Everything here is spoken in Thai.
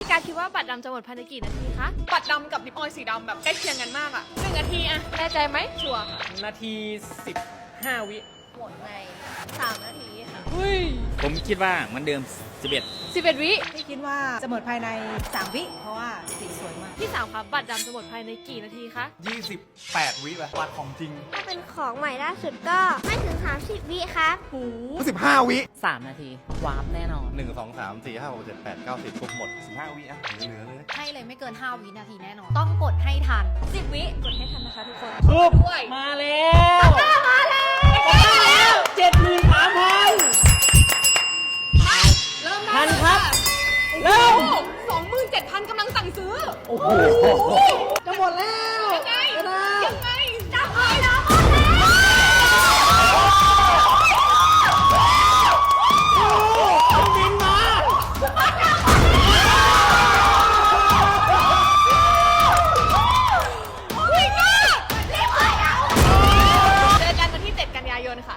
พี่การคิดว่าบัตรดำจะหมดภายในกี่นาทีคะปัดดำกับลิปออยล์สีดำแบบใกล้เคียงกันมากอะหนึ่งนาทีอะแน่ใจไหมชัวร์ค่ะนาที 15 วิหมดในสามนาทีค่ะเฮ้ยผมคิดว่าเหมือนเดิม 11 11วิพี่คิดว่าจะหมดภายใน 3 วิ เพราะว่าสีสวยมาก พี่สาวครับบัตรดำจะหมดภายในกี่นาทีคะ 28 วิแบบวัดของจริง ถ้าเป็น ของใหม่ล่าสุดก็ไม่ถึง 30 วิครับ15วิ3 นาที วาร์ปแน่นอน1 2 3 4 5 6 7 8 9 10ทุกหมด15วิอะเหลือๆเลยให้เลยไม่เกิน 5 วินาทีแน่นอน ต้องกดให้ทัน 10 วิ กดให้ทันนะคะทุกคนทุบมาแล้วมาแล้วเจ็ดหมื่นสามพันเริ่มพัได้นครับ เริ่ม สองหมื่นเจ็ดพันกำลังสั่งซื้อ โอ้โหจะหมดแล้ว ค่ะ